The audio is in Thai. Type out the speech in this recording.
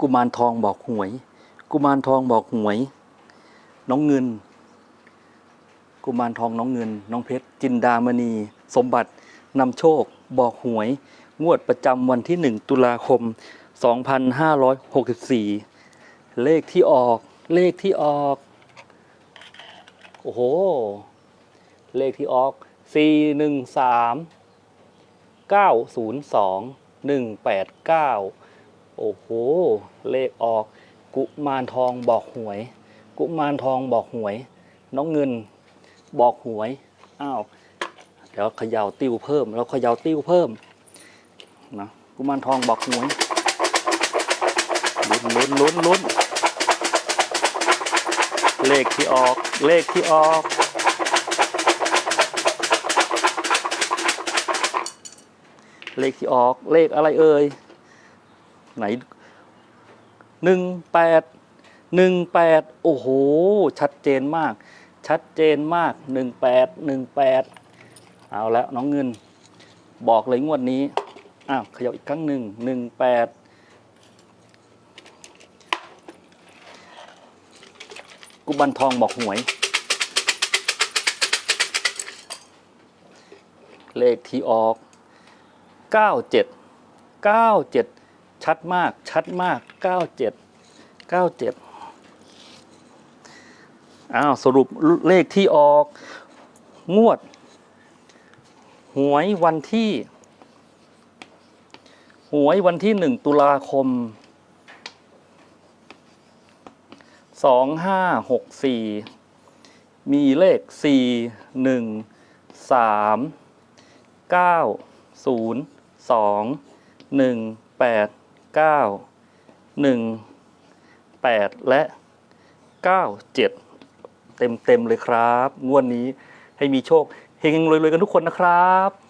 กุมารทองบอกหวย กุมารทองบอกหวย น้องเงิน กุมารทองน้องเงิน น้องเพชร จินดามณี สมบัตินำโชค บอกหวย งวดประจำวันที่ 1 ตุลาคม 2564 เลขที่ออก เลขที่ออก โอ้โห เลขที่ออก 4 1 3 9 0 2 1 8 9 โอ้โห เลขออก กุมารทองบอกหวย กุมารทองบอกหวย น้องเงินบอกหวย อ้าว เดี๋ยวเขย่าติ้วเพิ่ม แล้วเขย่าติ้วเพิ่มนะกุมารทองบอกหวย ลุ้นลุ้นลุ้นลุ้นเลขที่ออก เลขที่ออก เลขที่ออก เลขอะไรเอ่ย ไหนหนึ่งแปดหนึ่งแปดโอ้โห ชัดเจนมาก ชัดเจนมากหนึ่งแปดหนึ่งแปดเอาแล้วน้องเงิน บอกเลยงวดนี้อ้าวขยับอีกครั้งหนึ่งหนึ่งแปดกุบันทองบอกหวย เลขที่ออกเก้าเจ็ดเก้าเจ็ด ชัดมากชัดมากเก้าเจ็ดเก้าเจ็ดอ้าวสรุปเลขที่ออก งวด หวยวันที่ หวยวันที่หนึ่งตุลาคมสองห้าหกสี่มีเลขสี่หนึ่งสามเ9 1 8แปดเก้าหนึ่งแปดและเก้าเจ็ดเต็มเต็มๆเลยครับ งวดนี้ให้มีโชคเฮงๆรวยๆกันทุกคนนะครับ